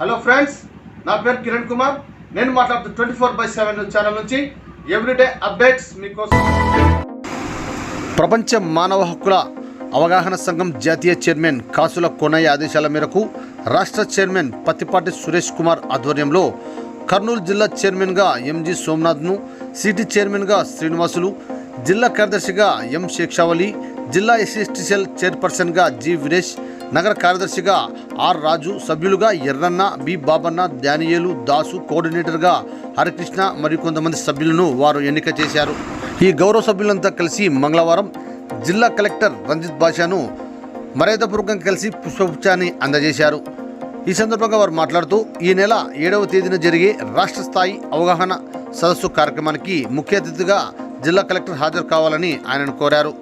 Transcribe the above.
Hello friends నా పేరు కిరణ్ కుమార్. నేను మాట్లాడుతూ twenty four by seven channel నుంచి ఎవ్రీడే అప్డేట్స్ మీకోసం. ప్రపంచ మానవ హక్కుల అవగాహన సంఘం జాతీయ చైర్మన్ కాసుల కోనయ్య ఆదేశాల మేరకు రాష్ట్ర చైర్మన్ పత్తిపాటి సురేష్ కుమార్ ఆధ్వర్యంలో కర్నూలు జిల్లా చైర్మన్గా ఎంజి సోమనాథ్ను సిటీ చైర్మన్గా శ్రీనివాసులు జిల్లా కార్యదర్శిగా ఎం శేక్షావళి జిల్లా ఎస్ఎస్టీ సెల్ చైర్పర్సన్గా జి వీరేష్ నగర కార్యదర్శిగా ఆర్ రాజు సభ్యులుగా ఎర్రన్న బి బాబన్న దానియేలు దాసు కోఆర్డినేటర్గా హరికృష్ణ మరియు కొంతమంది సభ్యులను వారు ఎన్నిక చేశారు. ఈ గౌరవ సభ్యులంతా కలిసి మంగళవారం జిల్లా కలెక్టర్ రంజిత్ బాషాను మర్యాదపూర్వకంగా కలిసి పుష్పగుచ్చాన్ని అందజేశారు. ఈ సందర్భంగా వారు మాట్లాడుతూ ఈ నెల ఏడవ తేదీన జరిగే రాష్ట్ర స్థాయి అవగాహన సదస్సు కార్యక్రమానికి ముఖ్య అతిథిగా జిల్లా కలెక్టర్ హాజరు కావాలని ఆయనను కోరారు.